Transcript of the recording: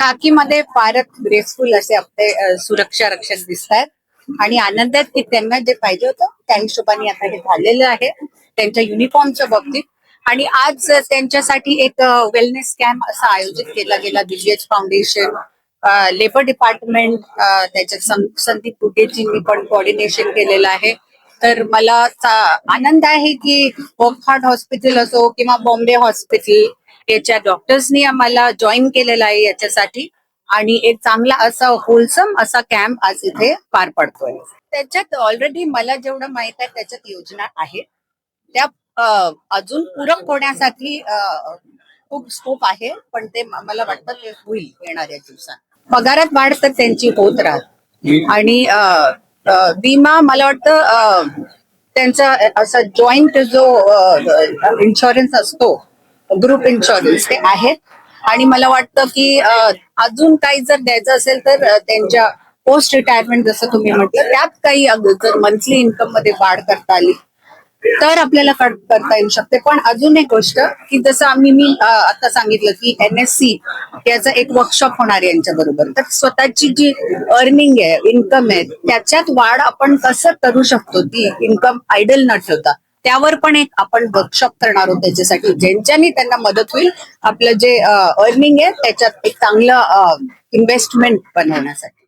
खाकीमध्ये फारच ग्रेसफुल असे आपले सुरक्षा रक्षक दिसत आहेत आणि आनंद आहेत की त्यांना जे पाहिजे होतं त्या हिशोबाने आता हे झालेलं आहे त्यांच्या युनिफॉर्मच्या बाबतीत. आणि आज त्यांच्यासाठी एक वेलनेस कॅम्प असा आयोजित केला गेला दिव्यज फाउंडेशन लेबर डिपार्टमेंट त्याच्यात संदीप पुटेजींनी पण कोऑर्डिनेशन केलेलं आहे. तर मला आनंद आहे की ओकहार्ट हॉस्पिटल असो किंवा बॉम्बे हॉस्पिटल याच्या डॉक्टर्सनी आम्हाला जॉईन केलेला आहे याच्यासाठी. आणि एक चांगला असा होलसम असा कॅम्प आज इथे पार पडतोय. त्याच्यात ऑलरेडी मला जेवढं माहीत आहे त्याच्यात योजना आहेत त्या अजून पूरक होण्यासाठी खूप स्कोप आहे पण ते मला वाटतं ते होईल येणाऱ्या दिवसात. पगारात वाढ तर त्यांची होत राहत. आणि विमा मला वाटतं त्यांचा असा जॉईंट जो इन्शुरन्स असतो ग्रुप इन्शुरन्स ते आहेत. आणि मला वाटतं की अजून काही जर द्यायचं असेल तर त्यांच्या पोस्ट रिटायरमेंट जसं तुम्ही म्हटलं त्यात काही जर मंथली इन्कममध्ये वाढ करता आली तर आपल्याला करता येऊ शकते. पण अजून एक गोष्ट की जसं आम्ही मी आता सांगितलं की एन एस सी याचं एक वर्कशॉप होणार आहे यांच्या बरोबर. तर स्वतःची जी अर्निंग आहे इन्कम आहे त्याच्यात वाढ आपण कसं करू शकतो ती इन्कम आयडल न ठेवता? त्यावर पण एक आपण वर्कशॉप करणार आहोत त्याच्यासाठी. ज्यांच्यानी त्यांना मदत होईल आपलं जे अर्निंग आहे त्याच्यात एक चांगलं इन्व्हेस्टमेंट बनवण्यासाठी.